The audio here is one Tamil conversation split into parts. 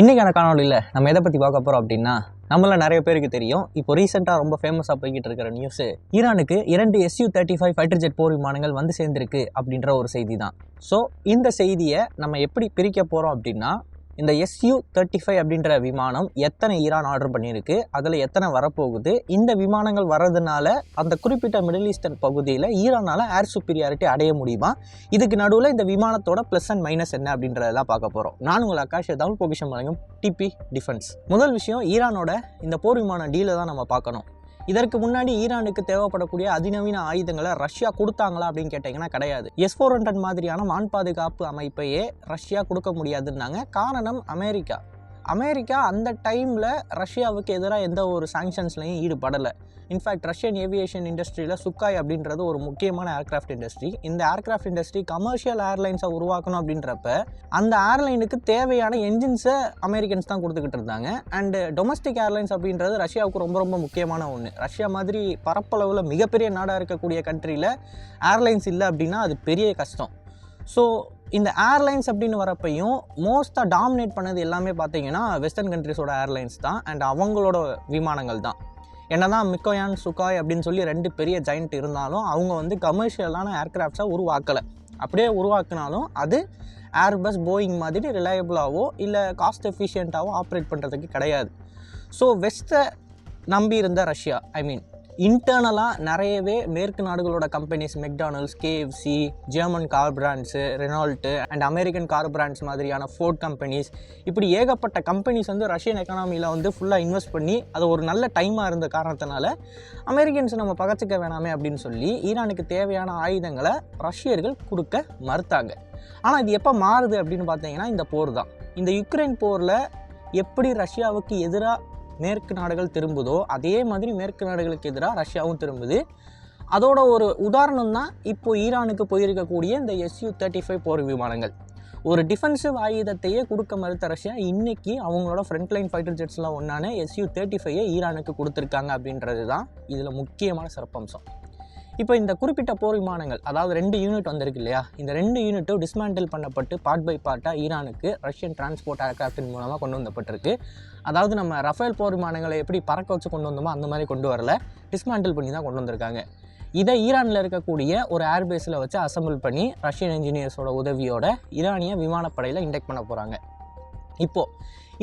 இன்றைக்கான காணொலியில் நம்ம எதை பற்றி பார்க்க போகிறோம் அப்படின்னா நம்மள நிறைய பேருக்கு தெரியும். இப்போ ரீசெண்டாக ரொம்ப ஃபேமஸாக போய்கிட்டு இருக்கிற நியூஸு ஈரானுக்கு இரண்டு SU thirty five fighter jet போர் விமானங்கள் வந்து சேர்ந்திருக்கு அப்படின்ற ஒரு செய்தி தான் ஸோ இந்த செய்தியை நம்ம எப்படி பிரிக்க போகிறோம் அப்படின்னா இந்த எஸ்யூ தேர்ட்டி ஃபைவ் அப்படின்ற விமானம் எத்தனை ஈரான் ஆர்டர் பண்ணியிருக்கு அதில் எத்தனை வரப்போகுது இந்த விமானங்கள் வர்றதுனால அந்த குறிப்பிட்ட மிடில் ஈஸ்டர்ன் பகுதியில் ஈரானால் ஏர் சுப்பீரியாரிட்டி அடைய முடியுமா? இதுக்கு நடுவில் இந்த விமானத்தோட ப்ளஸ் அண்ட் மைனஸ் என்ன அப்படின்றதெல்லாம் பார்க்க போகிறோம் நான் உங்கள் ஆகாஷ் தமிழ் பொக்கிஷம் வழங்கும் டிபி டிஃபென்ஸ் முதல் விஷயம் ஈரானோட இந்த போர் விமான டீலை தான் நம்ம பார்க்கணும். இதற்கு முன்னாடி ஈரானுக்கு தேவைப்படக்கூடிய அதிநவீன ஆயுதங்களை ரஷ்யா கொடுத்தாங்களா அப்படின்னு கேட்டிங்கன்னா கிடையாது. எஸ் ஃபோர் ஹண்ட்ரட் மாதிரியான வான் பாதுகாப்பு அமைப்பையே ரஷ்யா கொடுக்க முடியாதுன்னாங்க. காரணம் அமெரிக்கா. அமெரிக்கா அந்த டைமில் ரஷ்யாவுக்கு எதிராக எந்த ஒரு சாங்ஷன்ஸ்லையும் ஈடுபடலை. இன்ஃபேக்ட் ரஷ்யன் ஏவியேஷன் இண்டஸ்ட்ரியில் சுக்காய் அப்படின்றது ஒரு முக்கியமான ஏர்கிராஃப்ட் இண்டஸ்ட்ரி இந்த ஏர்கிராஃப்ட் இண்டஸ்ட்ரி கமர்ஷியல் ஏர்லைன்ஸை உருவாக்கணும் அப்படின்றப்ப அந்த ஏர்லைனுக்கு தேவையான என்ஜின்ஸை அமெரிக்கன்ஸ் தான் கொடுத்துக்கிட்டு இருந்தாங்க. அண்டு டொமஸ்டிக் ஏர்லைன்ஸ் அப்படின்றது ரஷ்யாவுக்கு ரொம்ப ரொம்ப முக்கியமான ஒன்று ரஷ்யா மாதிரி பரப்பளவில் மிகப்பெரிய நாடாக இருக்கக்கூடிய கண்ட்ரியில் ஏர்லைன்ஸ் இல்லை அப்படின்னா அது பெரிய கஷ்டம். ஸோ இந்த ஏர்லைன்ஸ் அப்படின்னு வரப்பையும் மோஸ்ட்டாக டாமினேட் பண்ணது எல்லாமே பார்த்தீங்கன்னா வெஸ்டர்ன் கண்ட்ரிஸோட ஏர்லைன்ஸ் தான் அண்ட் அவங்களோட விமானங்கள் தான். என்ன தான் மிக்கோயான் சுகாய் அப்படின்னு சொல்லி ரெண்டு பெரிய ஜெயிண்ட் இருந்தாலும் அவங்க வந்து கமர்ஷியலான ஏர்கிராஃப்ட்ஸை உருவாக்கலை. அப்படியே உருவாக்குனாலும் அது ஏர்பஸ் போயிங் மாதிரி ரிலையபிளாகவோ இல்லை காஸ்ட் எஃபிஷியண்ட்டாகவோ ஆப்ரேட் பண்ணுறதுக்கு கிடையாது. ஸோ வெஸ்ட்டை நம்பி இருந்த ரஷ்யா ஐ மீன் இன்டர்னலாக நிறையவே மேற்கு நாடுகளோட companies McDonald's KFC German car brands Renault and American car brands மாதிரியான ஃபோர்ட் கம்பெனிஸ் இப்படி ஏகப்பட்ட கம்பெனிஸ் வந்து ரஷ்யன் எக்கனாமியில் வந்து ஃபுல்லாக இன்வெஸ்ட் பண்ணி அது ஒரு நல்ல டைமாக இருந்த காரணத்தினால அமெரிக்கன்ஸ் நம்ம பகச்சிக்க வேணாமே அப்படின்னு சொல்லி ஈரானுக்கு தேவையான ஆயுதங்களை ரஷ்யர்கள் கொடுக்க மறுத்தாங்க. ஆனால் இது எப்போ மாறுது அப்படின்னு பார்த்தீங்கன்னா இந்த போர் தான். இந்த யுக்ரைன் போரில் எப்படி ரஷ்யாவுக்கு எதிராக மேற்கு நாடுகள் திரும்புதோ அதே மாதிரி மேற்கு நாடுகளுக்கு எதிராக ரஷ்யாவும் திரும்புது. அதோட ஒரு உதாரணம் தான் இப்போ ஈரானுக்கு போயிருக்கக்கூடிய இந்த எஸ்யூ தேர்ட்டி ஃபைவ் போர் விமானங்கள். ஒரு டிஃபென்சிவ் ஆயுதத்தையே கொடுக்க மறுத்த ரஷ்யா இன்றைக்கி அவங்களோட ஃப்ரண்ட்லைன் ஃபைட்டர் ஜெட்ஸ்லாம் ஒன்றான எஸ்யூ தேர்ட்டி ஃபைவை ஈரானுக்கு கொடுத்துருக்காங்க அப்படின்றது தான் இதில் முக்கியமான சிறப்பம்சம். இப்போ இந்த குறிப்பிட்ட போர் விமானங்கள் அதாவது ரெண்டு யூனிட் வந்திருக்கு இல்லையா? இந்த ரெண்டு யூனிட்டும் டிஸ்மேண்டில் பண்ணப்பட்டு பார்ட் பை பார்ட்டாக ஈரானுக்கு ரஷ்யன் டிரான்ஸ்போர்ட் ஏர்கிராஃப்டின் மூலமாக கொண்டு வந்தப்பட்டிருக்கு. அதாவது நம்ம ரஃபேல் போர் விமானங்களை எப்படி பறக்க வச்சு கொண்டு வந்தோமோ அந்த மாதிரி கொண்டு வரல. டிஸ்மாண்டில் பண்ணி தான் கொண்டு வந்திருக்காங்க. இதை ஈரானில் இருக்கக்கூடிய ஒரு ஏர்பேஸில் வச்சு அசம்பிள் பண்ணி ரஷ்யன் இன்ஜினியர்ஸோட உதவியோட ஈரானிய விமானப்படையில் இண்டெக்ட் பண்ண போகிறாங்க இப்போது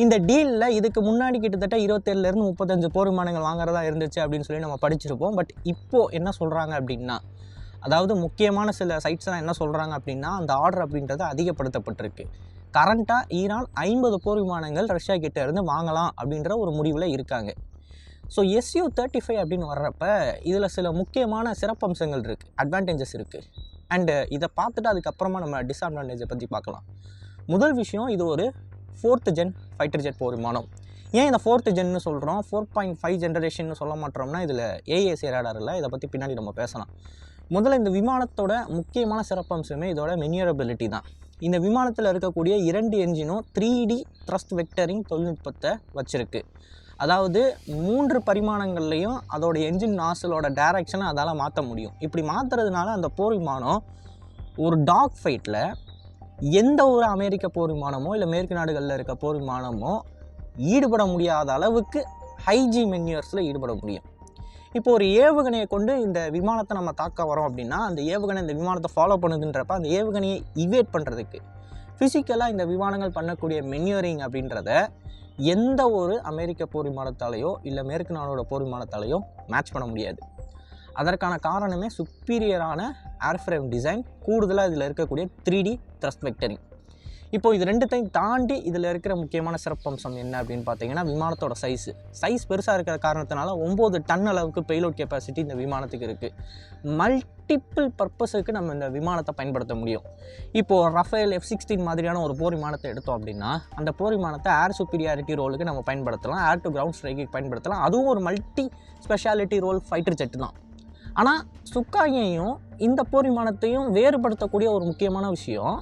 இந்த டீலில் இதுக்கு முன்னாடி கிட்டத்தட்ட இருபத்தேழுலேருந்து முப்பத்தஞ்சு போர் விமானங்கள் வாங்குறதா இருந்துச்சு அப்படின்னு சொல்லி நம்ம படிச்சிருப்போம். பட் இப்போது என்ன சொல்கிறாங்க அப்படின்னா அதாவது முக்கியமான சில சைட்ஸ்லாம் என்ன சொல்கிறாங்க அப்படின்னா அந்த ஆர்டர் அப்படின்றது அதிகப்படுத்தப்பட்டிருக்கு. கரண்ட்டாக ஈரான் ஐம்பது போர் விமானங்கள் ரஷ்யா கிட்ட இருந்து வாங்கலாம் அப்படின்ற ஒரு முடிவில் இருக்காங்க. ஸோ எஸ்யூ தேர்ட்டி ஃபைவ் அப்படின்னு வர்றப்ப இதில் சில முக்கியமான சிறப்பம்சங்கள் இருக்குது அட்வான்டேஜஸ் இருக்குது அண்டு இதை பார்த்துட்டு அதுக்கப்புறமா நம்ம டிஸ்அட்வான்டேஜை பற்றி பார்க்கலாம். முதல் விஷயம் இது ஒரு ஃபோர்த்து ஜென் ஃபைட்டர் ஜெட் போர் விமானம். ஏன் இந்த ஃபோர்த்து ஜென்னு சொல்கிறோம் ஃபோர் பாயிண்ட் ஃபைவ் ஜென்ரேஷன் சொல்ல மாட்டோம்னா இதில் ஏஏசி ரேடார் இல்லை. இதை பற்றி பின்னாடி நம்ம பேசலாம். முதல்ல இந்த விமானத்தோட முக்கியமான சிறப்பம்சமே இதோட மெனியரபிலிட்டி தான். இந்த விமானத்தில் இருக்கக்கூடிய இரண்டு என்ஜினும் த்ரீ டி த்ரஸ்ட் வெக்டரிங் தொழில்நுட்பத்தை வச்சுருக்கு. அதாவது மூன்று பரிமாணங்கள்லையும் அதோட என்ஜின் நாசலோட டைரக்ஷனை அதால் மாற்ற முடியும். இப்படி மாற்றுறதுனால அந்த போர் விமானம் ஒரு டாக் ஃபைட்டில் எந்த ஒரு அமெரிக்க போர் விமானமோ இல்லை மேற்கு நாடுகளில் இருக்க போர் விமானமோ ஈடுபட முடியாத அளவுக்கு ஹைஜி மென்யூர்ஸில் ஈடுபட முடியும். இப்போ ஒரு ஏவுகணையை கொண்டு இந்த விமானத்தை நம்ம தாக்க வரோம் அப்படின்னா அந்த ஏவுகணை இந்த விமானத்தை ஃபாலோ பண்ணுதுன்றப்ப அந்த ஏவுகணையை இவேட் பண்ணுறதுக்கு ஃபிசிக்கலாக இந்த விமானங்கள் பண்ணக்கூடிய மென்யூரிங் அப்படின்றத எந்த ஒரு அமெரிக்க போர் விமானத்தாலேயோ இல்லை மேற்கு நாடோட போர் விமானத்தாலேயோ மேட்ச் பண்ண முடியாது. அதற்கான காரணமே சுப்பீரியரான ஏர்ஃப்ரேம் டிசைன் கூடுதலாக இதில் இருக்கக்கூடிய த்ரீ டி த்ரஸ்ட் வெக்டரிங் இப்போ இது ரெண்டுத்தையும் தாண்டி இதில் இருக்கிற முக்கியமான சிறப்பம்சம் என்ன அப்படின்னு பார்த்தீங்கன்னா விமானத்தோட சைஸ் சைஸ் பெருசாக இருக்கிற காரணத்தினால ஒம்பது டன் அளவுக்கு பெய்லோட் கெப்பாசிட்டி இந்த விமானத்துக்கு இருக்குது மல்டிப்பிள் பர்பஸுக்கு நம்ம இந்த விமானத்தை பயன்படுத்த முடியும். இப்போது ரஃபேல் எஃப் சிக்ஸ்டீன் மாதிரியான ஒரு போர் விமானத்தை எடுத்தோம் அப்படின்னா அந்த போர் விமானத்தை ஏர் சுப்பீரியாரிட்டி ரோலுக்கு நம்ம பயன்படுத்தலாம். ஏர் டு கிரவுண்ட் ஸ்ட்ரைக்கு பயன்படுத்தலாம். அதுவும் ஒரு multi speciality role fighter jet தான். ஆனால் சுக்காயையும் இந்த போர் விமானத்தையும் வேறுபடுத்தக்கூடிய ஒரு முக்கியமான விஷயம்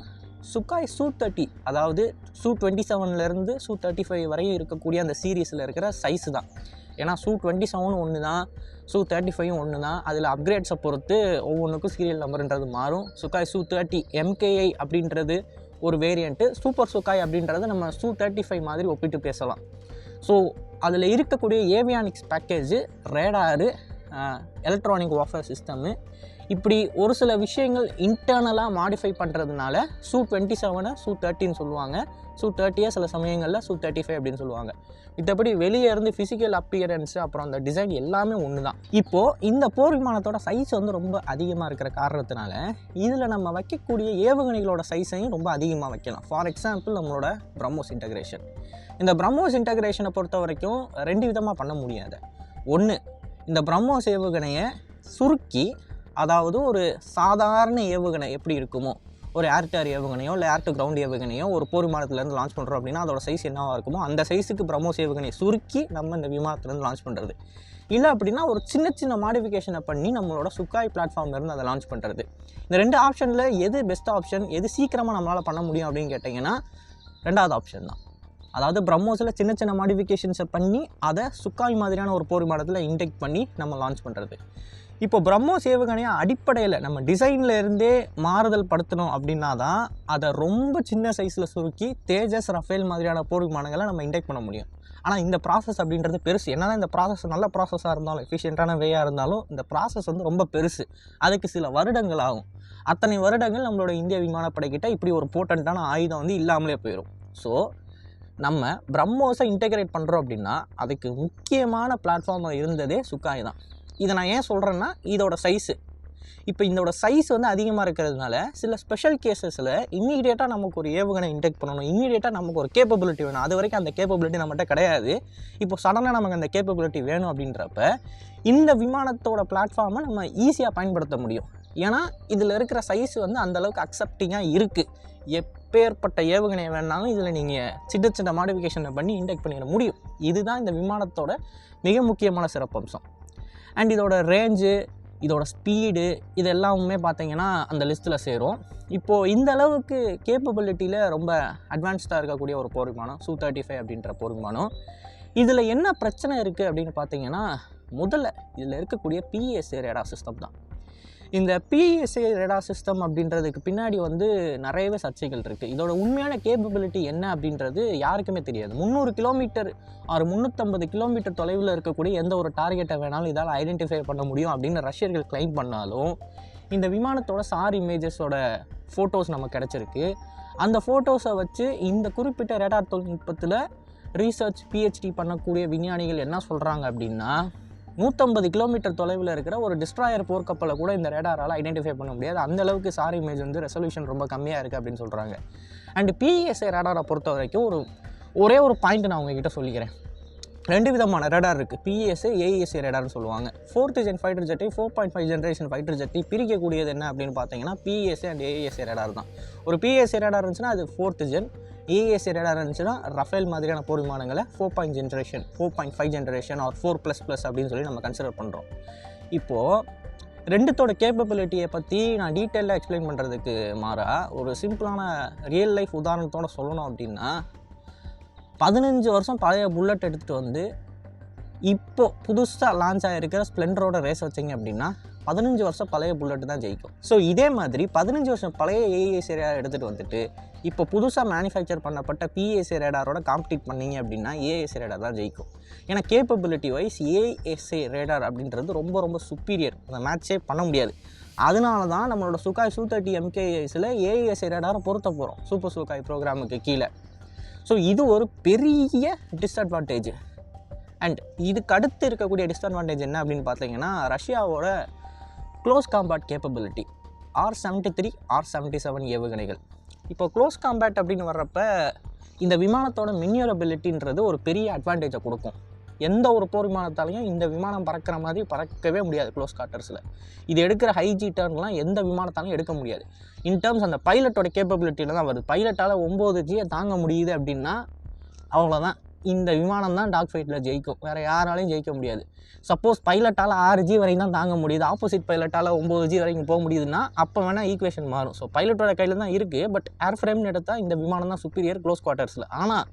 சுக்காய் சூ தேர்ட்டி அதாவது சூ டுவெண்ட்டி செவன்லேருந்து சூ தேர்ட்டி ஃபைவ் வரையும் இருக்கக்கூடிய அந்த சீரீஸில் இருக்கிற சைஸ் தான். ஏன்னா சூ டுவெண்ட்டி செவனும் ஒன்று தான் சூ தேர்ட்டி ஃபைவும் ஒன்று தான் அதில் அப்கிரேட்ஸை பொறுத்து ஒவ்வொன்றுக்கும் சீரியல் நம்பர்ன்றது மாறும் சுக்காய் சூ தேர்ட்டி எம்கேஐ அப்படின்றது ஒரு வேரியண்ட்டு சூப்பர் சுக்காய் அப்படின்றத நம்ம சூ தேர்ட்டி ஃபைவ் மாதிரி ஒப்பிட்டு பேசலாம். ஸோ அதில் இருக்கக்கூடிய avionics package radar electronic warfare system இப்படி ஒரு சில விஷயங்கள் இன்டர்னலாக மாடிஃபை பண்ணுறதுனால சூ டுவெண்ட்டி செவனை சூ தேர்ட்டின்னு சொல்லுவாங்க. சூ தேர்ட்டியாக சில சமயங்களில் சூ தேர்ட்டி ஃபைவ் அப்படின்னு சொல்லுவாங்க. மத்தபடி வெளியே இருந்து ஃபிசிக்கல் அப்பியரன்ஸ் அப்புறம் அந்த டிசைன் எல்லாமே ஒன்று தான் இப்போது இந்த போர் விமானத்தோட சைஸ் வந்து ரொம்ப அதிகமாக இருக்கிற காரணத்தினால இதில் நம்ம வைக்கக்கூடிய ஏவுகணைகளோட சைஸையும் ரொம்ப அதிகமாக வைக்கலாம். ஃபார் எக்ஸாம்பிள் நம்மளோட பிரம்மோஸ் இன்டகிரேஷன் இந்த பிரம்மோஸ் இன்டகிரேஷனை பொறுத்த வரைக்கும் ரெண்டு விதமாக பண்ண முடியாது. ஒன்று இந்த பிரம்மோஸ் ஏவுகணையை சுருக்கி அதாவது ஒரு சாதாரண ஏவுகணை எப்படி இருக்குமோ ஒரு ஏர் ஏவுகணையோ இல்லை ஏர் டு கிரவுண்ட் ஏவுகணையோ ஒரு போர் விமானத்துலேருந்து லான்ச் பண்ணுறோம் அப்படின்னா அதோட சைஸ் என்னவாக இருக்குமோ அந்த சைஸுக்கு பிரம்மோஸ் ஏவுகணையை சுருக்கி நம்ம இந்த விமானத்துலேருந்து லான்ச் பண்ணுறது இல்லை அப்படின்னா ஒரு சின்ன சின்ன மாடிஃபிகேஷனை பண்ணி நம்மளோட சுக்காய் பிளாட்ஃபார்ம்லேருந்து அதை லான்ச் பண்ணுறது இந்த ரெண்டு ஆப்ஷனில் எது பெஸ்ட் ஆப்ஷன் எது சீக்கிரமாக நம்மளால் பண்ண முடியும் அப்படின்னு கேட்டிங்கன்னா ரெண்டாவது ஆப்ஷன் தான். அதாவது பிரம்மோஸில் சின்ன சின்ன மாடிஃபிகேஷன்ஸை பண்ணி அதை சுக்காய் மாதிரியான ஒரு போர் விமானத்தில் இன்டெக்ட் பண்ணி நம்ம லான்ச் பண்ணுறது இப்போ பிரம்மோஸ் ஏவுகணையாக அடிப்படையில் நம்ம டிசைனில் இருந்தே மாறுதல் படுத்தணும் அப்படின்னா தான் அதை ரொம்ப சின்ன சைஸில் சுருக்கி தேஜஸ் ரஃபேல் மாதிரியான போர் விமானங்களை நம்ம இன்டெக்ட் பண்ண முடியும். ஆனால் இந்த ப்ராசஸ் அப்படின்றது பெருசு. என்னதான் இந்த ப்ராசஸ் நல்ல ப்ராசஸாக இருந்தாலும் எஃபிஷியண்ட்டான வேயாக இருந்தாலும் இந்த ப்ராசஸ் வந்து ரொம்ப பெருசு. அதுக்கு சில வருடங்கள் ஆகும். அத்தனை வருடங்கள் நம்மளோட இந்திய விமானப்படைக்கிட்ட இப்படி ஒரு போட்டண்ட்டான ஆயுதம் வந்து இல்லாமலே போயிடும் ஸோ நம்ம பிரம்மோஸை இன்டெகிரேட் பண்ணுறோம் அப்படின்னா அதுக்கு முக்கியமான பிளாட்ஃபார்மாக இருந்ததே சுக்காய் தான். இதை நான் ஏன் சொல்கிறேன்னா இதோட சைஸு இப்போ இதோட சைஸ் வந்து அதிகமாக இருக்கிறதுனால சில ஸ்பெஷல் கேசஸில் இம்மீடியட்டாக நமக்கு ஒரு ஏவுகணை இன்டெக்ட் பண்ணணும். இம்மீடியட்டாக நமக்கு ஒரு கேப்பபிலிட்டி வேணும். அது வரைக்கும் அந்த கேப்பபிலிட்டி நம்மகிட்ட கிடையாது. இப்போ சடனாக நமக்கு அந்த கேப்பபிலிட்டி வேணும் அப்படின்றப்ப இந்த விமானத்தோட பிளாட்ஃபார்மை நம்ம ஈஸியாக பயன்படுத்த முடியும். ஏன்னா இதில் இருக்கிற சைஸ் வந்து அந்தளவுக்கு அக்செப்டிங்காக இருக்குது எப்பேற்பட்ட ஏவுகணையை வேணாலும் இதில் நீங்கள் சின்ன சின்ன மாடிஃபிகேஷனை பண்ணி இன்டெக்ட் பண்ணிட முடியும். இதுதான் இந்த விமானத்தோட மிக முக்கியமான சிறப்பம்சம். அண்ட் இதோட ரேஞ்சு இதோட ஸ்பீடு இது எல்லாமே பார்த்தீங்கன்னா அந்த லிஸ்ட்டில் சேரும். இப்போது இந்த அளவுக்கு கேப்பபிலிட்டியில் ரொம்ப அட்வான்ஸ்டாக இருக்கக்கூடிய ஒரு போர் விமானம் சூ தேர்ட்டி ஃபைவ் அப்படின்ற போர் விமானம் இதில் என்ன பிரச்சனை இருக்குது அப்படின்னு பார்த்தீங்கன்னா முதல்ல இதில் இருக்கக்கூடிய பிஎஸ்ஏ ரேடா சிஸ்டம் தான். இந்த பிஎஸ்ஏ ரேடா சிஸ்டம் அப்படின்றதுக்கு பின்னாடி வந்து நிறையவே சர்ச்சைகள் இருக்குது இதோட உண்மையான கேப்பபிலிட்டி என்ன அப்படின்றது யாருக்குமே தெரியாது. முந்நூறு கிலோமீட்டர் ஆறு முந்நூற்றம்பது கிலோமீட்டர் தொலைவில் இருக்கக்கூடிய எந்த ஒரு டார்கெட்டை வேணாலும் இதால் ஐடென்டிஃபை பண்ண முடியும் அப்படின்னு ரஷ்யர்கள் கிளைம் பண்ணாலும் இந்த விமானத்தோட சார் இமேஜஸோட ஃபோட்டோஸ் நமக்கு கிடச்சிருக்கு. அந்த ஃபோட்டோஸை வச்சு இந்த குறிப்பிட்ட ரேடார் தொழில்நுட்பத்தில் ரீசர்ச் பிஹெச்டி பண்ணக்கூடிய விஞ்ஞானிகள் என்ன சொல்கிறாங்க அப்படின்னா நூற்றம்பது கிலோமீட்டர் தொலைவில் இருக்கிற ஒரு டிஸ்ட்ராயர் போர்க்கப்பலை கூட இந்த ரேடாரால் ஐடென்டிஃபை பண்ண முடியாது. அந்த அளவுக்கு சார் இமேஜ் வந்து ரெசல்யூஷன் ரொம்ப கம்மியாக இருக்குது அப்படின்னு சொல்கிறாங்க அண்ட் பிஎஸ்ஏ ரேடாரை பொறுத்த வரைக்கும் ஒரு ஒரே ஒரு பாயிண்ட் நான் உங்ககிட்ட சொல்லிக்கிறேன். ரெண்டு விதமான ரேடார் இருக்குது பிஎஸ்ஏ ஏஇஎஸ்ஏ ரேடார்னு சொல்லுவாங்க. Fourth gen fighter ஜெட்டை four point five generation fighter ஜெட்டை பிரிக்கக்கூடியது என்ன அப்படின்னு பார்த்தீங்கன்னா பிஎஸ்ஏ அண்ட் ஏஇஎஸ்ஏ ரேடார் தான். ஒரு பிஎஸ்ஏ ரேடார் இருந்துச்சுன்னா அது ஃபோர்த் ஜென் ஏஎஸ்ஏ ரேடார் இருந்துச்சுன்னா ரஃபேல் மாதிரியான போர் விமானங்களை four point generation four point five generation or four plus plus அப்படின்னு சொல்லி நம்ம கன்சிடர் பண்ணுறோம் இப்போது ரெண்டுத்தோட கேப்பபிலிட்டியை பற்றி நான் டீட்டெயிலாக எக்ஸ்பிளைன் பண்ணுறதுக்கு மாறா ஒரு சிம்பிளான ரியல் லைஃப் உதாரணத்தோடு சொல்லணும் அப்படின்னா பதினஞ்சு வருஷம் பழைய புல்லட் எடுத்துகிட்டு வந்து இப்போ புதுசாக லான்ச் ஆகிருக்கிற ஸ்ப்ளெண்டரோட ரேஸ் வச்சிங்க அப்படின்னா பதினஞ்சு வருஷம் பழைய புல்லட் தான் ஜெயிக்கும். ஸோ இதே மாதிரி பதினஞ்சு வருஷம் பழைய ஏஏஎஸ் ரேடார் எடுத்துகிட்டு வந்துட்டு இப்போ புதுசாக மேனுஃபேக்சர் பண்ணப்பட்ட பிஏஎஸ்ஏ ரேடாரோட காம்படிட் பண்ணீங்க அப்படின்னா ஏஏஎஸ் ரேடார் தான் ஜெயிக்கும். ஏன்னா கேப்பபிலிட்டி வைஸ் ஏஎஸ்ஏ ரேடார் அப்படின்றது ரொம்ப ரொம்ப சுப்பீரியர் அந்த மேட்ச்சே பண்ண முடியாது. அதனால தான் நம்மளோட சுகாய் சூ தேர்ட்டி எம்கேஎஸில் ஏஎஸ்ஏ ரேடாரை பொருத்த போகிறோம் சூப்பர் சுகாய் ப்ரோக்ராமுக்கு கீழே. ஸோ இது ஒரு பெரிய டிஸ்அட்வான்டேஜ் அண்ட் இதுக்கு அடுத்து இருக்கக்கூடிய டிஸ்அட்வான்டேஜ் என்ன அப்படின்னு பார்த்தீங்கன்னா ரஷ்யாவோட close combat capability R seventy three R seventy seven ஏவுகணைகள். இப்போ க்ளோஸ் காம்பேட் அப்படின்னு வர்றப்ப இந்த விமானத்தோட மின்யூரபிலிட்டின்றது ஒரு பெரிய அட்வான்டேஜை கொடுக்கும். எந்த ஒரு போர் விமானத்தாலையும் இந்த விமானம் பறக்கிற மாதிரி பறக்கவே முடியாது க்ளோஸ் காட்டர்ஸில் இது எடுக்கிற ஹைஜி டேர்ன்லாம் டர்ன்லாம் எந்த விமானத்தாலையும் எடுக்க முடியாது. இன் டேர்ம்ஸ் அந்த பைலட்டோட கேப்பபிலிட்டியில் தான் வருது. பைலட்டால் ஒம்பது ஜியை தாங்க முடியுது அப்படின்னா அவ்வளோதான் இந்த விமானம் தான் டாக் ஃபைட்டில் ஜெயிக்கும். வேறு யாராலையும் ஜெயிக்க முடியாது. சப்போஸ் பைலட்டால் ஆறு ஜி வரையும் தான் தாங்க முடியுது. ஆப்போசிட் பைலட்டால் ஒம்பது ஜி வரைக்கும் போக முடியுதுன்னா அப்போ வேணால் ஈக்குவேஷன் மாறும். ஸோ பைலட்டோட கையில் தான் இருக்குது பட் ஏர் ஃப்ரேம்னு எடுத்தால் இந்த விமானம் தான் சுப்பீரியர் க்ளோஸ் குவார்ட்டர்ஸில் ஆனால்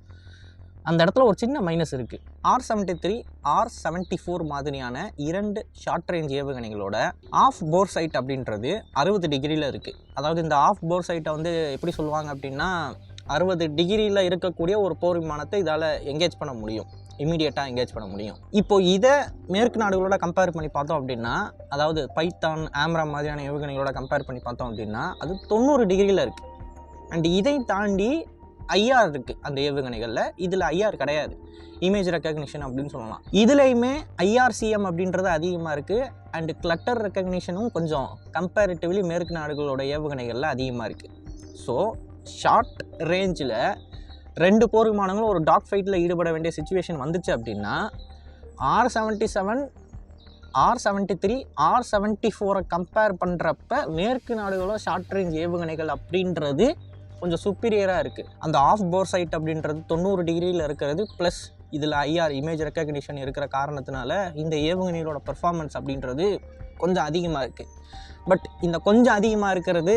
அந்த இடத்துல ஒரு சின்ன மைனஸ் இருக்குது R seventy three R seventy four மாதிரியான இரண்டு ஷார்ட் ரேஞ்ச் ஏவுகணைகளோட ஆஃப் போர் சைட் அப்படின்றது அறுபது டிகிரியில் இருக்குது அதாவது இந்த ஆஃப் போர் சைட்டை வந்து எப்படி சொல்லுவாங்க அப்படின்னா அறுபது டிகிரியில் இருக்கக்கூடிய ஒரு போர் விமானத்தை இதால் எங்கேஜ் பண்ண முடியும். இமீடியட்டாக எங்கேஜ் பண்ண முடியும். இப்போ இதை மேற்கு நாடுகளோட கம்பேர் பண்ணி பார்த்தோம் அப்படின்னா அதாவது பைத்தான் ஆம்ரா மாதிரியான ஏவுகணைகளோட கம்பேர் பண்ணி பார்த்தோம் அப்படின்னா அது தொண்ணூறு டிகிரியில் இருக்குது அண்ட் இதை தாண்டி ஐஆர் இருக்குது அந்த ஏவுகணைகளில். இதில் ஐஆர் கிடையாது. இமேஜ் ரெக்கக்னிஷன் அப்படின்னு சொல்லலாம். இதுலேயுமே ஐஆர்சிஎம் அப்படின்றது அதிகமாக இருக்குது அண்டு கிளட்டர் ரெக்கக்னிஷனும் கொஞ்சம் கம்பேரிட்டிவ்லி மேற்கு நாடுகளோட ஏவுகணைகளில் அதிகமாக இருக்குது ஸோ ஷார்ட் ரேஞ்சில் ரெண்டு போர் விமானங்களும் ஒரு டாக் ஃபைட்டில் ஈடுபட வேண்டிய சுச்சுவேஷன் வந்துச்சு அப்படின்னா R seventy seven R seventy three R seventy ஃபோரை கம்பேர் பண்ணுறப்ப மேற்கு நாடுகளோ ஷார்ட் ரேஞ்ச் ஏவுகணைகள் அப்படின்றது கொஞ்சம் சுப்பீரியராக இருக்குது அந்த ஆஃப் போர் சைட் அப்படின்றது தொண்ணூறு டிகிரியில் இருக்கிறது ப்ளஸ் இதில் ஐஆர் இமேஜ் ரெக்கக்னிஷன் இருக்கிற காரணத்தினால இந்த ஏவுகணையோட பெர்ஃபார்மன்ஸ் அப்படின்றது கொஞ்சம் அதிகமாக இருக்குது பட் இந்த கொஞ்சம் அதிகமாக இருக்கிறது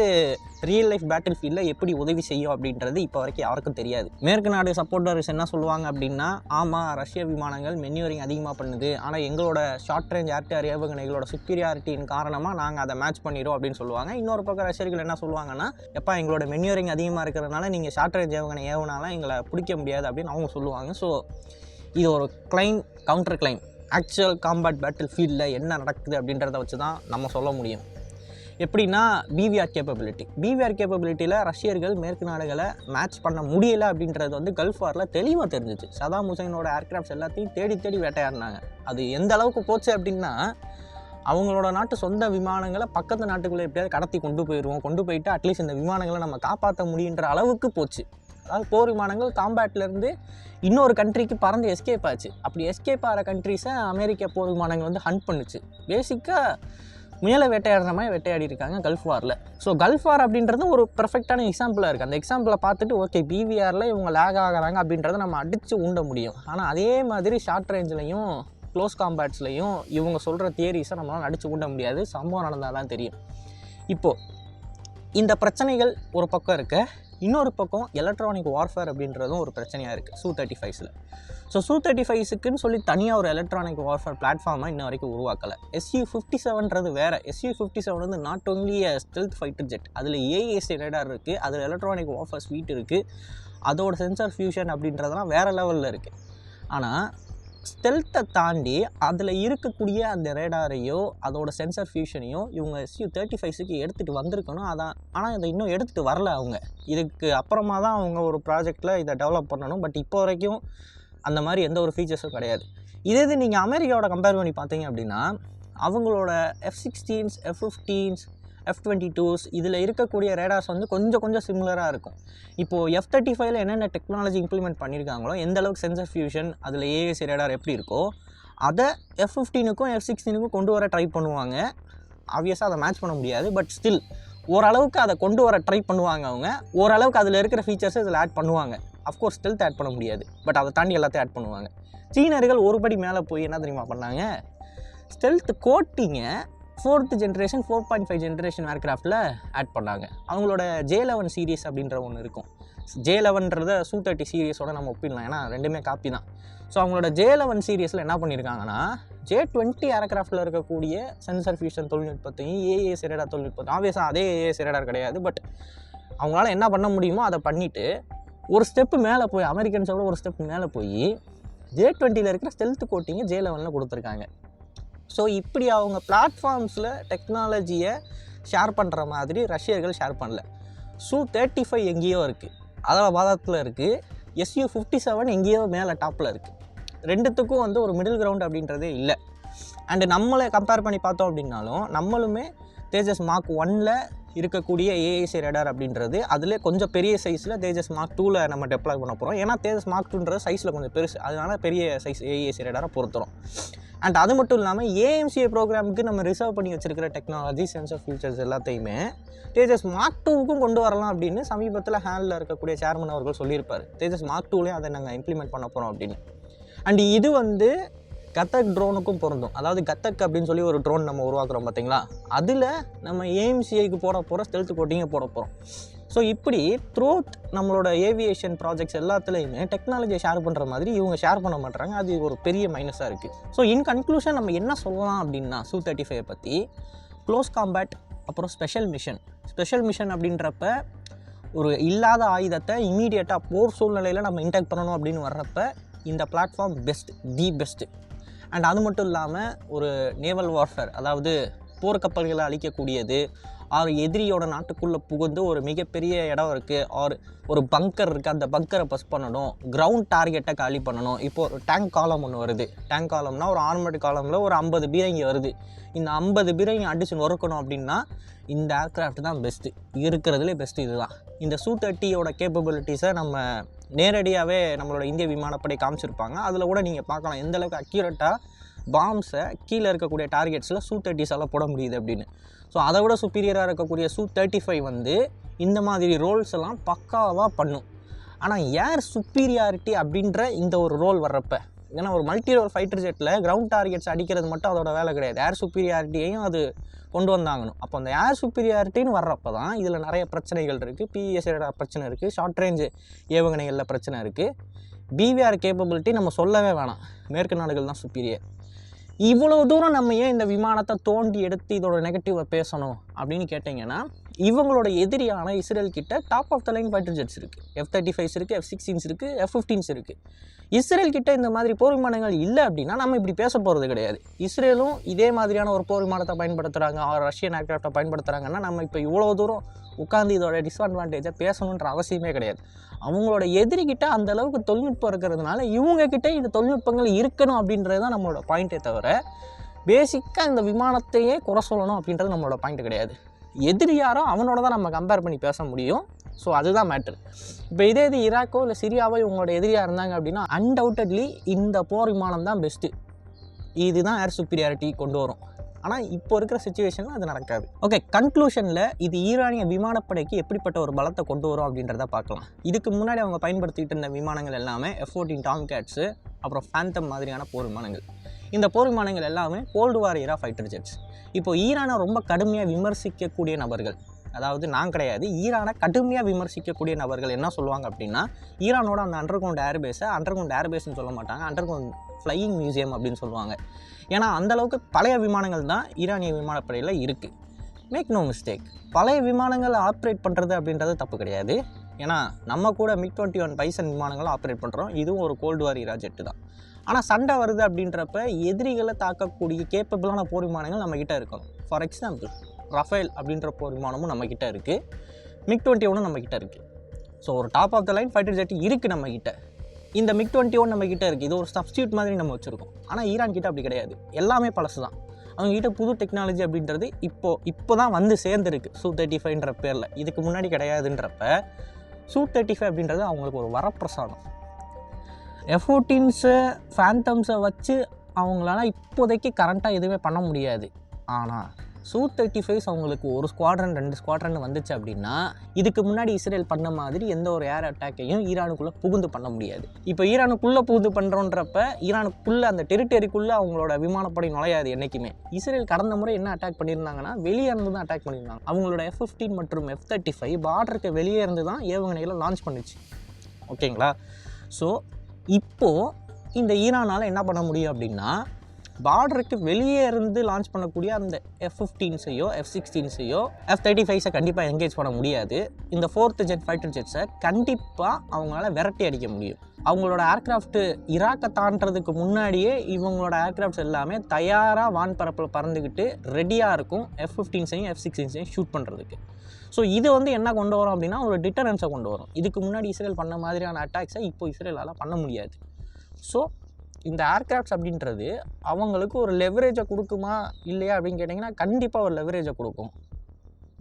ரியல் லைஃப் பேட்டில் ஃபீல்டில் எப்படி உதவி செய்யும் அப்படின்றது இப்போ வரைக்கும் யாருக்கும் தெரியாது. மேற்கு நாடு சப்போர்ட்டர்ஸ் என்ன சொல்லுவாங்க அப்படின்னா ஆமாம் ரஷ்ய விமானங்கள் மென்யூரிங் அதிகமாக பண்ணுது. ஆனால் எங்களோட ஷார்ட் ரேஞ்ச் ஏர்டிஆர் ஏவுகணைகளோட சுப்பீரியாரிட்டியின் காரணமாக நாங்கள் அதை மேட்ச் பண்ணிடும் அப்படின்னு சொல்லுவாங்க. இன்னொரு பக்கம் ரஷ்யர்கள் என்ன சொல்லுவாங்கன்னா எப்போ எங்களோட மென்யூரிங் அதிகமாக இருக்கிறதுனால நீங்கள் ஷார்ட் ரேஞ்ச் ஏவுகணை ஏவுனால எங்களை பிடிக்க முடியாது அப்படின்னு அவங்க சொல்லுவாங்க. ஸோ இது ஒரு claim counter claim actual combat battle ஃபீல்டில் என்ன நடக்குது அப்படின்றத வச்சு தான் நம்ம சொல்ல முடியும். எப்படின்னா பிவிஆர் கேப்பபிலிட்டி பிவிஆர் கேப்பபிலிட்டியில் ரஷ்யர்கள் மேற்கு நாடுகளை மேட்ச் பண்ண முடியலை அப்படின்றது வந்து கல்ஃப் வாரில் தெளிவாக தெரிஞ்சிச்சு. சதாம் ஹுசைனோட ஏர்கிராஃப்ட்ஸ் எல்லாத்தையும் தேடி தேடி வேட்டையாடினாங்க. அது எந்த அளவுக்கு போச்சு அப்படின்னா அவங்களோட நாட்டு சொந்த விமானங்களை பக்கத்து நாட்டுக்குள்ளே எப்படியாவது கடத்தி கொண்டு போயிடுவோம். கொண்டு போயிட்டு அட்லீஸ்ட் இந்த விமானங்களை நம்ம காப்பாற்ற முடியுன்ற அளவுக்கு போச்சு. அதாவது போர் விமானங்கள் காம்பேட்லேருந்து இன்னொரு கண்ட்ரிக்கு பறந்து எஸ்கேப் ஆச்சு. அப்படி எஸ்கேப் ஆகிற கண்ட்ரிஸை அமெரிக்க போர் விமானங்கள் வந்து ஹண்ட் பண்ணுச்சு. பேசிக்காக முயலை வேட்டையாடுற மாதிரி வேட்டையாடி இருக்காங்க கல்ஃப் வாரில் ஸோ கல்ஃப் வார் அப்படின்றது ஒரு பெர்ஃபெக்டான எக்ஸாம்பிளாக இருக்குது அந்த எக்ஸாம்பிளை பார்த்துட்டு ஓகே பிவிஆரில் இவங்க லேக் ஆகுறாங்க அப்படின்றத நம்ம அடித்து ஊண்ட முடியும். ஆனால் அதே மாதிரி ஷார்ட் ரேஞ்சிலையும் க்ளோஸ் காம்பேட்ஸ்லையும் இவங்க சொல்கிற தியரிஸை நம்மளால் அடித்து ஊண்ட முடியாது. சம்பவம் நடந்தால் தான் தெரியும். இப்போது இந்த பிரச்சனைகள் ஒரு பக்கம் இருக்க. இன்னொரு பக்கம் எலக்ட்ரானிக் வார்ஃபேர் அப்படின்றதும் ஒரு பிரச்சனையாக இருக்குது சூ தேர்ட்டி ஃபைவ்ஸில் ஸோ சூ தேர்ட்டி ஃபைவ்ஸுக்குன்னு சொல்லி தனியாக ஒரு எலக்ட்ரானிக் வார்ஃபேர் பிளாட்ஃபார்மை இன்ன வரைக்கும் உருவாக்கலை. எஸ்யூ ஃபிஃப்டி செவன்றது வேறு. எஸ்யூ ஃபிஃப்டி செவன் வந்து not only stealth fighter jet அதில் ஏஏஎஸ்டி ரேடார் இருக்குது அதில் எலக்ட்ரானிக் வார்ஃபேர் ஸ்வீட் இருக்குது அதோட சென்சார் ஃபியூஷன் அப்படின்றதெல்லாம் வேறு லெவலில் இருக்குது ஆனால் ஸ்டெல்த்தை தாண்டி அதில் இருக்கக்கூடிய அந்த ரேடாரையோ அதோட சென்சார் ஃபியூஷனையோ இவங்க எஸ்யூ தேர்ட்டி ஃபைவ்ஸுக்கு எடுத்துகிட்டு வந்திருக்கணும். அதான் ஆனால் இதை இன்னும் எடுத்துகிட்டு வரல அவங்க. இதுக்கு அப்புறமா தான் அவங்க ஒரு ப்ராஜெக்டில் இதை டெவலப் பண்ணணும். பட் இப்போ வரைக்கும் அந்த மாதிரி எந்த ஒரு ஃபீச்சர்ஸும் கிடையாது. இதே இது நீங்கள் அமெரிக்காவோட கம்பேர் பண்ணி பார்த்தீங்க அப்படின்னா அவங்களோட F sixteens F fifteens F twenty twos இதில் இருக்கக்கூடிய ரேடார்ஸ் வந்து கொஞ்சம் கொஞ்சம் சிமிலராக இருக்கும். இப்போது எஃப் தேர்ட்டி ஃபைவ்ல என்னென்ன டெக்னாலஜி இம்ப்ளிமெண்ட் பண்ணியிருக்காங்களோ எந்த அளவுக்கு சென்சர் ஃபியூஷன் அதில் ஏஎஸ்சி ரேடார் எப்படி இருக்கோ அதை எஃப் ஃபிஃப்டீனுக்கும் எஃப் சிக்ஸ்டீனுக்கும் கொண்டு வர ட்ரை பண்ணுவாங்க. ஆப்வியஸாக அதை மேட்ச் பண்ண முடியாது பட் ஸ்டில் ஓரளவுக்கு அதை கொண்டு வர ட்ரை பண்ணுவாங்க அவங்க. ஓரளவுக்கு அதில் இருக்கிற ஃபீச்சர்ஸை இதில் ஆட் பண்ணுவாங்க. அஃப்கோர்ஸ் ஸ்டெல்த் ஆட் பண்ண முடியாது பட் அதை தாண்டி எல்லாத்தையும் ஆட் பண்ணுவாங்க. சீனர்கள் ஒரு படி மேலே போய் என்ன தெரியுமா பண்ணாங்க? Stealth கோட்டிங்கை fourth generation four point five generation ஏர்க்ராஃப்டில் add பண்ணாங்க. அவங்களோட ஜே லெவன் சீரியஸ் அப்படின்ற ஒன்று இருக்கும். ஜே லெவன்றத சூ தேர்ட்டி சீரியஸோட நம்ம ஒப்பிடலாம். ஏன்னா ரெண்டுமே காப்பி தான். ஸோ அவங்களோட ஜே லெவன் சீரியஸில் என்ன பண்ணியிருக்காங்கன்னா ஜே டுவெண்ட்டி ஏர்க்ராஃப்டில் இருக்கக்கூடிய சென்சர் ஃபியூஷன் தொழில்நுட்பத்தையும் ஏஏ சிரேடா தொழில்நுட்பத்தையும் ஆப்வியஸாக அதே ஏஏ சிரேடார் கிடையாது பட் அவங்களால என்ன பண்ண முடியுமோ அதை பண்ணிவிட்டு ஒரு ஸ்டெப்பு மேலே போய் அமெரிக்கன்ஸோட ஒரு ஸ்டெப் மேலே போய் ஜே டுவெண்ட்டியில் இருக்கிற ஸ்டெல்த் கோட்டிங்கை ஜே லெவனில் கொடுத்துருக்காங்க. ஸோ இப்படி அவங்க பிளாட்ஃபார்ம்ஸில் டெக்னாலஜியை ஷேர் பண்ணுற மாதிரி ரஷ்யர்கள் ஷேர் பண்ணல. சூ தேர்ட்டி ஃபைவ் எங்கேயோ இருக்குது அதில் பாதத்தில் இருக்குது எஸ்யூ ஃபிஃப்டி செவன் எங்கேயோ மேலே டாப்பில் இருக்குது ரெண்டுத்துக்கும் வந்து ஒரு மிடில் கிரவுண்ட் அப்படின்றதே இல்லை. அண்டு நம்மளை கம்பேர் பண்ணி பார்த்தோம் அப்படின்னாலும் நம்மளுமே தேஜஸ் மார்க் ஒனில் இருக்கக்கூடிய ஏஐசி ரேடார் அப்படின்றது அதில் கொஞ்சம் பெரிய சைஸில் தேஜஸ் மார்க் டூவில் நம்ம டெப்ளாய் பண்ண போகிறோம் ஏன்னா தேஜஸ் மார்க் டூன்றது சைஸில் கொஞ்சம் பெருசு. அதனால பெரிய சைஸ் ஏஏசி ரேடாரை பொறுத்துறோம் அண்ட் அது மட்டும் இல்லாமல் ஏஎம்சிஏ ப்ரோக்ராமுக்கு நம்ம ரிசர்வ் பண்ணி வச்சிருக்கிற டெக்னாலஜி சென்ஸ் ஆஃப் ஃபியூச்சர்ஸ் எல்லாத்தையுமே தேஜஸ் மார்க் டூவுக்கும் கொண்டு வரலாம் அப்படின்னு சமீபத்தில் ஹேண்டில் இருக்கக்கூடிய சேர்மன் அவர்கள் சொல்லியிருப்பார். தேஜஸ் மார்க் டூலேயும் அதை நாங்கள் இம்ப்ளிமெண்ட் பண்ண போகிறோம் அப்படின்னு. அண்ட் இது வந்து கத்தக் ட்ரோனுக்கும் பொருந்தும். அதாவது கத்தக் அப்படின்னு சொல்லி ஒரு ட்ரோன் நம்ம உருவாக்குறோம் பார்த்தீங்களா அதில் நம்ம ஏஎம்சிஐக்கு போட போகிறோம் ஸ்டெல்த் கோட்டிங்க போட போகிறோம் ஸோ இப்படி த்ரோத் நம்மளோட ஏவியேஷன் ப்ராஜெக்ட்ஸ் எல்லாத்துலேயுமே டெக்னாலஜியை ஷேர் பண்ணுற மாதிரி இவங்க ஷேர் பண்ண மாட்டாங்க அது ஒரு பெரிய மைனஸாக இருக்குது ஸோ இன் கன்க்ளூஷன் நம்ம என்ன சொல்லலாம் அப்படின்னா சூ தேர்ட்டி ஃபைவ் பற்றி க்ளோஸ் காம்பேட் அப்புறம் ஸ்பெஷல் மிஷன் ஸ்பெஷல் மிஷன் அப்படின்றப்ப ஒரு இல்லாத ஆயுதத்தை இமீடியட்டாக போர் சூழ்நிலையில் நம்ம இன்டெக்ட் பண்ணணும் அப்படின்னு வர்றப்ப இந்த platform best the best and அது மட்டும் இல்லாமல் ஒரு நேவல் வார்ஃபேர் அதாவது போர்க்கப்பல்களை அழிக்கக்கூடியது ஆர் எதிரியோட நாட்டுக்குள்ளே புகுந்து ஒரு மிகப்பெரிய இடம் இருக்குது ஆர் ஒரு பங்கர் இருக்குது அந்த பங்கரை பஸ் பண்ணணும். கிரவுண்ட் டார்கெட்டை காலி பண்ணணும். இப்போ ஒரு டேங்க் காலம் ஒன்று வருது. டேங்க் காலம்னா ஒரு ஆர்மட் காலமில் ஒரு ஐம்பது பீரங்கி வருது. இந்த ஐம்பது பீரங்கி அடிச்சு நொறுக்கணும் அப்படின்னா இந்த ஏர்க்ராஃப்ட் தான் பெஸ்ட்டு இருக்கிறதுலே பெஸ்ட்டு இதுதான். இந்த சூ தேர்ட்டியோட கேப்பபிலிட்டிஸை நம்ம நேரடியாகவே நம்மளோட இந்திய விமானப்படை காமிச்சிருப்பாங்க. அதில் கூட நீங்கள் பார்க்கலாம். எந்த அளவுக்கு அக்யூரேட்டாக பாம்ஸை கீழே இருக்கக்கூடிய டார்கெட்ஸில் சூ தேர்ட்டிஸால் போட முடியுது அப்படின்னு. ஸோ அதை விட சுப்பீரியராக இருக்கக்கூடிய சூ தேர்ட்டி ஃபைவ் வந்து இந்த மாதிரி ரோல்ஸ் எல்லாம் பக்காவாக பண்ணும். ஆனால் ஏர் சுப்பீரியாரிட்டி அப்படின்ற இந்த ஒரு ரோல் வர்றப்ப? ஏன்னா ஒரு மல்டி ரோல் ஃபைட்டர் ஜெட்டில் கிரவுண்ட் டார்கெட்ஸ் அடிக்கிறது மட்டும் அதோட வேலை கிடையாது. ஏர் சுப்பீரியாரிட்டியையும் அது கொண்டு வந்தாங்கணும் அப்போ அந்த ஏர் சுப்பீரியாரிட்டின்னு வர்றப்ப தான் இதில் நிறைய பிரச்சனைகள் இருக்குது பிஎஸ் பிரச்சனை இருக்குது ஷார்ட் ரேஞ்சு ஏவுகணைகளில் பிரச்சனை இருக்குது பிவிஆர் கேப்பபிலிட்டி நம்ம சொல்லவே வேணாம். மேற்கு நாடுகள் தான் சுப்பீரியர் இவ்வளோ தூரம் நம்ம ஏன் இந்த விமானத்தை தோண்டி எடுத்து இதோட நெகட்டிவை பேசணும் அப்படின்னு கேட்டிங்கன்னா இவங்களோட எதிரியான இஸ்ரேல் கிட்ட top of the line fighter jets இருக்குது எஃப் தேர்ட்டி ஃபைவ்ஸ் இருக்குது எஃப் சிக்ஸ்டீன்ஸ் இருக்குது எஃப் ஃபிஃப்டீன்ஸ் இருக்குது இஸ்ரேல் கிட்ட இந்த மாதிரி போர் விமானங்கள் இல்லை அப்படின்னா நம்ம இப்படி பேச போகிறது கிடையாது. இஸ்ரேலும் இதே மாதிரியான ஒரு போர் விமானத்தை பயன்படுத்துகிறாங்க ஆர் ரஷ்யன் ஏர்க்ராஃப்டை பயன்படுத்துகிறாங்கன்னா நம்ம இப்போ இவ்வளோ தூரம் உட்காந்து இதோட டிஸ்அட்வான்டேஜை பேசணுன்ற அவசியமே கிடையாது. அவங்களோட எதிரிகிட்ட அந்த அளவுக்கு தொழில்நுட்பம் இருக்கிறதுனால இவங்கக்கிட்ட இந்த தொழில்நுட்பங்கள் இருக்கணும் அப்படின்றது தான் நம்மளோட பாயிண்ட்டே தவிர பேசிக்காக இந்த விமானத்தையே குறை சொல்லணும் அப்படின்றது நம்மளோட பாயிண்ட் கிடையாது. எதிரி யாரோ அவனோட தான் நம்ம கம்பேர் பண்ணி பேச முடியும். ஸோ அதுதான் மேட்ரு இப்போ இதே இது ஈராக்கோ இல்லை சிரியாவோ இவங்களோட எதிரியாக இருந்தாங்க அப்படின்னா அன்டவுட்டட்லி இந்த போர் விமானம் தான் பெஸ்ட்டு இதுதான் ஏர் சுப்பீரியாரிட்டி கொண்டு வரும். ஆனால் இப்போ இருக்கிற சுச்சுவேஷனில் அது நடக்காது. ஓகே கன்க்ளூஷனில் இது ஈரானிய விமானப்படைக்கு எப்படிப்பட்ட ஒரு பலத்தை கொண்டு வரும் அப்படின்றத பார்க்கலாம். இதுக்கு முன்னாடி அவங்க பயன்படுத்திகிட்டு இருந்த விமானங்கள் எல்லாமே எஃப் ஃபோர்டீன் கேட்ஸு அப்புறம் ஃபேந்தம் மாதிரியான போர் விமானங்கள். இந்த போர் விமானங்கள் எல்லாமே கோல்டு வார் ஈரா ஃபைட்டர் ஜெட்ஸ் இப்போ ஈரானை ரொம்ப கடுமையாக விமர்சிக்கக்கூடிய நபர்கள் அதாவது நான் கிடையாது ஈரானை கடுமையாக விமர்சிக்கக்கூடிய நபர்கள் என்ன சொல்லுவாங்க அப்படின்னா ஈரானோட அந்த அண்டர் கிரவுண்ட் ஏர்பேஸை அண்டர் கிரவுண்ட் ஏர்பேஸ்னு சொல்ல மாட்டாங்க அண்டர் கிரவுண்ட் ஃப்ளையிங் மியூசியம் அப்படின்னு சொல்லுவாங்க. ஏன்னா அந்தளவுக்கு பழைய விமானங்கள் தான் ஈரானிய விமானப்படையில் இருக்குது மேக் நோ மிஸ்டேக் பழைய விமானங்கள் ஆப்ரேட் பண்ணுறது அப்படின்றது தப்பு கிடையாது. ஏன்னா நம்ம கூட மிக் டுவெண்ட்டி ஒன் பைசன் விமானங்களை ஆப்ரேட் பண்ணுறோம் இதுவும் ஒரு கோல்டு வார் இரா ஜெட்டு தான். ஆனால் சண்டை வருது அப்படின்றப்ப எதிரிகளை தாக்கக்கூடிய கேப்பபிளான போர் விமானங்கள் நம்மக்கிட்ட இருக்கணும். ஃபார் எக்ஸாம்பிள் ரஃபேல் அப்படின்ற போர் விமானமும் நம்மக்கிட்ட இருக்குது மிக் டுவெண்ட்டி ஒன்றும் நம்மக்கிட்ட இருக்குது ஸோ ஒரு top of the line fighter jet இருக்குது நம்மக்கிட்ட இந்த மிக் டுவெண்ட்டி ஒன் நம்மக்கிட்ட இருக்குது இது ஒரு சப்ஸ்டியூட் மாதிரி நம்ம வச்சுருக்கோம். ஆனால் ஈரான் கிட்ட அப்படி கிடையாது. எல்லாமே பழசு தான் அவங்ககிட்ட புது டெக்னாலஜி அப்படின்றது இப்போ இப்போ தான் வந்து சேர்ந்துருக்கு. சூ தேர்ட்டி ஃபைவ்ன்ற பேரில். இதுக்கு முன்னாடி கிடையாதுன்றப்ப சூ தேர்ட்டி ஃபைவ் அப்படின்றது அவங்களுக்கு ஒரு வரப்பிரசாதம். எஃபோர்டீன்ஸை ஃபேண்டம்ஸை வச்சு அவங்களால இப்போதைக்கு கரண்ட்டாக எதுவுமே பண்ண முடியாது. ஆனால் சூ தேர்ட்டி ஃபைவ்ஸ் அவங்களுக்கு ஒரு ஸ்குவாட்ரன் ரெண்டு ஸ்குவாட்ரன் வந்துச்சு அப்படின்னா இதுக்கு முன்னாடி இஸ்ரேல் பண்ண மாதிரி எந்த ஒரு ஏர் அட்டாக்கையும் ஈரானுக்குள்ளே புகுந்து பண்ண முடியாது. இப்போ ஈரானுக்குள்ளே புகுந்து பண்ணுறோன்றப்ப ஈரானுக்குள்ளே அந்த டெரிட்டரிக்குள்ளே அவங்களோட விமானப்படை நுழையாது என்றைக்குமே இஸ்ரேல் கடந்த முறை என்ன அட்டாக் பண்ணியிருந்தாங்கன்னா வெளியே இருந்து தான் அட்டாக் பண்ணியிருந்தாங்க. அவங்களோட எஃப் ஃபிஃப்டீன் மற்றும் எஃப் தேர்ட்டி ஃபைவ் பார்டருக்கு வெளியே இருந்து தான் ஏவுகணைகளை லான்ச் பண்ணுச்சு. ஓகேங்களா? ஸோ இப்போது இந்த ஈரானால் என்ன பண்ண முடியும் அப்படின்னா பார்டருக்கு வெளியே இருந்து லான்ச் பண்ணக்கூடிய அந்த எஃப் ஃபிஃப்டீன்ஸையோ எஃப் சிக்ஸ்டீன்ஸையோ எஃப் தேர்ட்டி ஃபைவ்ஸை கண்டிப்பாக என்கேஜ் பண்ண முடியாது. இந்த ஃபோர்த்து ஜெட் ஃபைட்டர் ஜெட்ஸை கண்டிப்பாக அவங்களால விரட்டி அடிக்க முடியும். அவங்களோட ஏர்க்ராஃப்ட்டு இராக்கை தாண்டதுக்கு முன்னாடியே இவங்களோட ஏர்க்ராஃப்ட்ஸ் எல்லாமே தயாராக வான்பரப்பில் பறந்துக்கிட்டு ரெடியாக இருக்கும் எஃப் ஃபிஃப்டீன்ஸையும் எஃப் சிக்ஸ்டீன்ஸையும் ஷூட் பண்ணுறதுக்கு ஸோ இது வந்து என்ன கொண்டு வரும் அப்படின்னா ஒரு டிட்டரன்ஸை கொண்டு வரும். இதுக்கு முன்னாடி இஸ்ரேல் பண்ண மாதிரியான அட்டாக்ஸை இப்போ இஸ்ரேலால் பண்ண முடியாது. ஸோ இந்த ஏர்கிராஃப்ட்ஸ் அப்படின்றது அவங்களுக்கு ஒரு லெவரேஜை கொடுக்குமா இல்லையா அப்படின்னு கேட்டிங்கன்னா கண்டிப்பாக ஒரு லெவரேஜை கொடுக்கும்.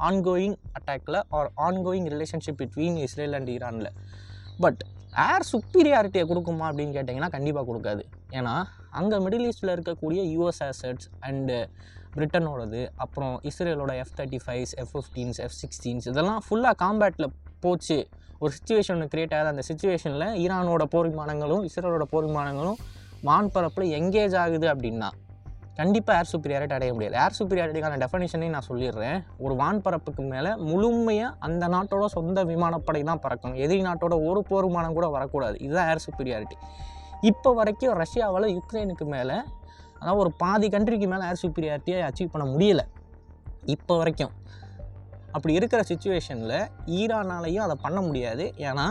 Ongoing அட்டாக்கில் or ongoing relationship between Israel and ஈரானில் பட் ஏர் சுப்பீரியாரிட்டியை கொடுக்குமா அப்படின்னு கேட்டிங்கன்னா கண்டிப்பாக கொடுக்காது. ஏன்னா அங்கே மிடில் ஈஸ்டில் இருக்கக்கூடிய யூஎஸ் ஆசட்ஸ் அண்டு பிரிட்டனோடது அப்புறம் இஸ்ரேலோட F thirty fives F fifteens F sixteens இதெல்லாம் ஃபுல்லாக காம்பேட்டில் போச்சு. ஒரு சுச்சுவேஷன் கிரியேட் ஆகுது. அந்த சுச்சுவேஷனில் ஈரானோட போர் விமானங்களும் இஸ்ரேலோட போர் விமானங்களும் வான்பரப்பில் எங்கேஜ் ஆகுது அப்படின்னா கண்டிப்பாக ஏர் சுப்பீரியாரிட்டி அடைய முடியாது. ஏர் சுப்பீரியாரிட்டிக்கான டெஃபனிஷனையும் நான் சொல்லிடுறேன். ஒரு வான்பரப்புக்கு மேலே முழுமையாக அந்த நாட்டோட சொந்த விமானப்படை தான் பறக்கணும். எதிரி நாட்டோட ஒரு போர் விமானம் கூட வரக்கூடாது. இதுதான் ஏர் சுப்பீரியாரிட்டி இப்போ வரைக்கும் ரஷ்யாவால் யுக்ரைனுக்கு மேலே அதாவது ஒரு பாதி கண்ட்ரிக்கு மேலே ஏர் சுப்பீரியாரிட்டியை அச்சீவ் பண்ண முடியல. இப்போ வரைக்கும். அப்படி இருக்கிற சுச்சுவேஷனில் ஈரானாலையும் அதை பண்ண முடியாது. ஏன்னா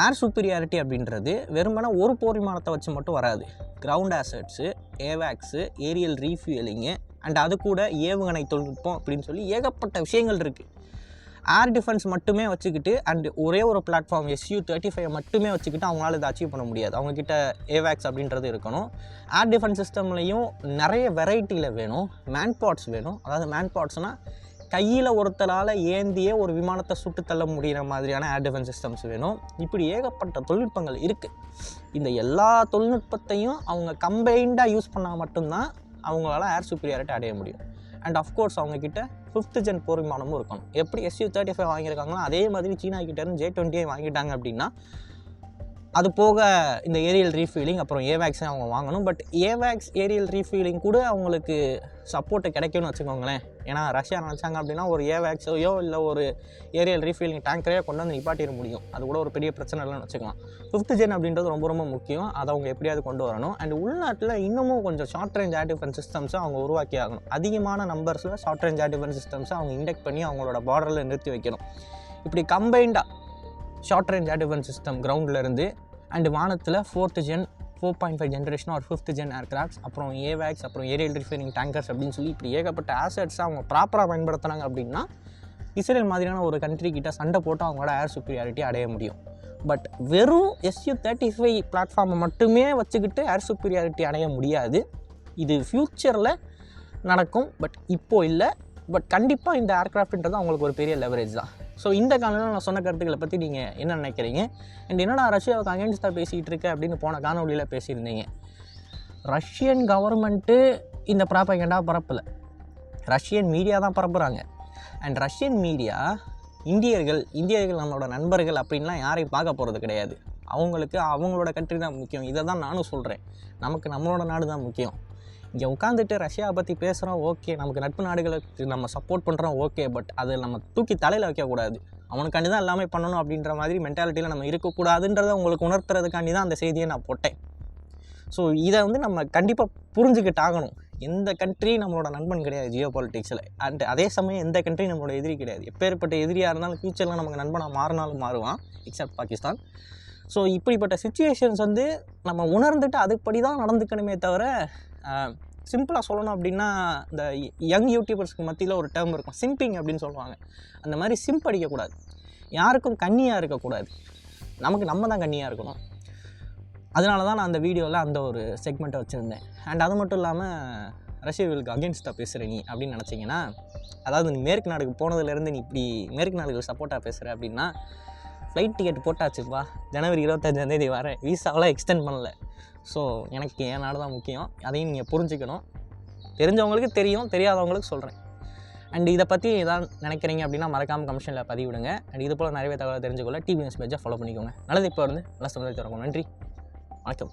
ஏர் சுப்பீரியாரிட்டி அப்படின்றது வெறுமனே ஒரு போர் விமானத்தை வச்சு மட்டும் வராது. கிரவுண்ட் ஆசட்ஸு ஏவேக்ஸு ஏரியல் ரீஃபியூலிங்கு அண்ட் அது கூட ஏவுகணை தொழில்நுட்பம் அப்படின்னு சொல்லி ஏகப்பட்ட விஷயங்கள் இருக்குது ஏர் டிஃபென்ஸ் மட்டுமே வச்சுக்கிட்டு அண்ட் ஒரே ஒரு பிளாட்ஃபார்ம் எஸ்யூ தேர்ட்டி ஃபைவ் மட்டுமே வச்சுக்கிட்டு அவங்களால இதை அச்சீவ் பண்ண முடியாது. அவங்கக்கிட்ட ஏவேக்ஸ் அப்படின்றது இருக்கணும். ஏர் டிஃபென்ஸ் சிஸ்டம்லேயும் நிறைய வெரைட்டியில் வேணும். மேன் பாட்ஸ் வேணும். அதாவது மேன் பாட்ஸ்னால் கையில் ஒருத்தரால் ஏந்தியே ஒரு விமானத்தை சுட்டு தள்ள முடிகிற மாதிரியான ஏர் டிஃபென்ஸ் சிஸ்டம்ஸ் வேணும். இப்படி ஏகப்பட்ட தொழில்நுட்பங்கள் இருக்குது இந்த எல்லா தொழில்நுட்பத்தையும் அவங்க கம்பைண்டாக யூஸ் பண்ணால் மட்டும்தான் அவங்களால ஏர் சுப்பீரியாரிட்டி அடைய முடியும். அண்ட் அஃப்கோர்ஸ் அவங்கக்கிட்ட ஃபிஃப்த் ஜென் போர் விமானமும் இருக்கணும். எப்படி எஸ்யூ தேர்ட்டி ஃபைவ் வாங்கியிருக்காங்களோ அதே மாதிரி சீனா கிட்டேருந்து ஜே டுவெண்ட்டியை வாங்கிட்டாங்க அப்படின்னா அது போக இந்த ஏரியல் ரீஃபீலிங் அப்புறம் ஏவேக்ஸை அவங்க வாங்கணும். பட் ஏவேக்ஸ் ஏரியல் ரீஃபீலிங் கூட அவங்களுக்கு சப்போர்ட்டு கிடைக்கும்னு வச்சுக்கோங்களேன். ஏன்னா ரஷ்யா நினச்சாங்க அப்படின்னா ஒரு ஏவேக்ஸையோ இல்லை ஒரு ஏரியல் ரீஃபீலிங் டேங்கரையோ கொண்டு வந்து நிப்பாட்டிட முடியும். அது கூட ஒரு பெரிய பிரச்சனை இல்லைன்னு வச்சுக்கலாம். ஃபிஃப்த் ஜென் அப்படின்றது ரொம்ப ரொம்ப முக்கியம். அதை அவங்க எப்படியாவது கொண்டு வரணும். அண்ட் உள்நாட்டில் இன்னமும் கொஞ்சம் ஷார்ட் ரேஞ்ச் ஏர் டிஃபென்ஸ் சிஸ்டம்ஸை அவங்க உருவாக்கி ஆகணும். அதிகமான நம்பர்ஸில் ஷார்ட் ரேஞ்ச் ஏர் டிஃபென்ஸ் சிஸ்டம்ஸை அவங்க இண்டெக்ட் பண்ணி அவங்களோட பார்டரில் நிறுத்தி வைக்கணும். இப்படி கம்பைண்டாக short range air defence system கிரவுண்டில் இருந்து அண்டு வானத்தில் fourth gen four point five generation ஒரு ஃபிஃப்த் ஜென் ஏர்கிராஃப்ட்ஸ் அப்புறம் ஏவேக்ஸ் அப்புறம் ஏரியல் ரிஃபைனிங் டேங்கர்ஸ் அப்படின்னு சொல்லி இப்படி ஏகப்பட்ட ஆசட்ஸ் அவங்க ப்ராப்பராக பயன்படுத்துனாங்க அப்படின்னா இஸ்ரேல் மாதிரியான ஒரு கண்ட்ரி கிட்ட சண்டை போட்டு அவங்களோட ஏர் சுப்பீரியாரிட்டி அடைய முடியும். பட் வெறும் எஸ்யூ தேர்ட்டி ஃபைவ் பிளாட்ஃபார்மை மட்டுமே வச்சுக்கிட்டு ஏர் சுப்பீரியாரிட்டி அடைய முடியாது. இது ஃப்யூச்சரில் நடக்கும் பட் இப்போது இல்லை. பட் கண்டிப்பாக இந்த ஏர்க்ராஃப்ட்ன்றது அவங்களுக்கு ஒரு பெரிய லெவரேஜ் தான். ஸோ இந்த காலத்தில் நான் சொன்ன கருத்துக்களை பற்றி நீங்கள் என்ன நினைக்கிறீங்க? அண்ட் என்னடா ரஷ்யாவுக்கு அகேன்ஸ்டாக பேசிகிட்டு இருக்க அப்படின்னு போன காணொலியில் பேசியிருந்தீங்க. ரஷ்யன் கவர்மெண்ட்டு இந்த ப்ராப்பகண்டா பரப்பலை. ரஷ்யன் மீடியா தான் பரப்புகிறாங்க அண்ட் ரஷ்யன் மீடியா இந்தியர்கள் இந்தியர்கள் நம்மளோட நண்பர்கள் அப்படின்லாம் யாரையும் பார்க்க போகிறது கிடையாது. அவங்களுக்கு அவங்களோட கண்ட்ரி தான் முக்கியம். இதை தான் நானும் சொல்கிறேன் நமக்கு நம்மளோட நாடு தான் முக்கியம். இங்கே உட்காந்துட்டு ரஷ்யாவை பற்றி பேசுகிறோம் ஓகே. நமக்கு நட்பு நாடுகளுக்கு நம்ம சப்போர்ட் பண்ணுறோம் ஓகே. பட் அதை நம்ம தூக்கி தலையில் வைக்கக்கூடாது. அவனுக்காண்டி தான் எல்லாமே பண்ணணும் அப்படின்ற மாதிரி மென்டாலிட்டியில் நம்ம இருக்கக்கூடாதுன்றதை உங்களுக்கு உணர்த்துறதுக்காண்டி தான் அந்த செய்தியை நான் போட்டேன். ஸோ இதை வந்து நம்ம கண்டிப்பாக புரிஞ்சுக்கிட்டு ஆகணும். எந்த கண்ட்ரி நம்மளோட நண்பன் கிடையாது ஜியோ பாலிட்டிக்ஸில் அண்ட் அதே சமயம் எந்த கண்ட்ரி நம்மளோட எதிரி கிடையாது. எப்பேற்பட்ட எதிரியாக இருந்தாலும் ஃப்யூச்சரில் நமக்கு நண்பனாக மாறினாலும் மாறுவான் எக்ஸப்ட் பாகிஸ்தான். ஸோ இப்படிப்பட்ட சுச்சுவேஷன்ஸ் வந்து நம்ம உணர்ந்துட்டு அதுபடி தான் நடந்துக்கணுமே தவிர சிம்பிளாக சொல்லணும் அப்படின்னா இந்த யங் யூடியூபர்ஸ்க்கு மத்தியில் ஒரு டேர்ம் இருக்கும். சிம்பிங் அப்படின்னு சொல்லுவாங்க. அந்த மாதிரி சிம்ப் அடிக்கக்கூடாது. யாருக்கும் கண்ணியாக இருக்கக்கூடாது. நமக்கு நம்ம தான் கண்ணியாக இருக்கணும். அதனால தான் நான் அந்த வீடியோவில் அந்த ஒரு செக்மெண்ட்டை வச்சுருந்தேன். அண்ட் அது மட்டும் இல்லாமல் ரஷ்யர்களுக்கு அகேன்ஸ்டாக பேசுகிற நீ அப்படின்னு நினச்சிங்கன்னா அதாவது நீ மேற்கு நாடுக்கு போனதுலேருந்து நீ இப்படி மேற்கு நாடுக்கு சப்போர்ட்டாக பேசுகிற அப்படின்னா ஃப்ளைட் டிக்கெட் போட்டாச்சுப்பா ஜனவரி இருபத்தஞ்சாந்தேதி வரேன் வீசாவெலாம் எக்ஸ்டெண்ட் பண்ணல. ஸோ எனக்கு என் நாடு தான் முக்கியம். அதையும் நீங்கள் புரிஞ்சுக்கணும். தெரிஞ்சவங்களுக்கு தெரியும் தெரியாதவங்களுக்கு சொல்கிறேன் அண்ட் இதை பற்றி எதாவது நினைக்கிறீங்க அப்படின்னா மறக்காமல் கமிஷனில் பதிவிடுங்க. அண்ட் இது போல் நிறைய தகவலை தெரிஞ்சுக்கொள்ள டிவி நியூஸ் பேஜை ஃபாலோ பண்ணிக்கோங்க. நல்லது இப்போ இருந்து நல்ல சமுதாயத்தை நன்றி. வணக்கம்.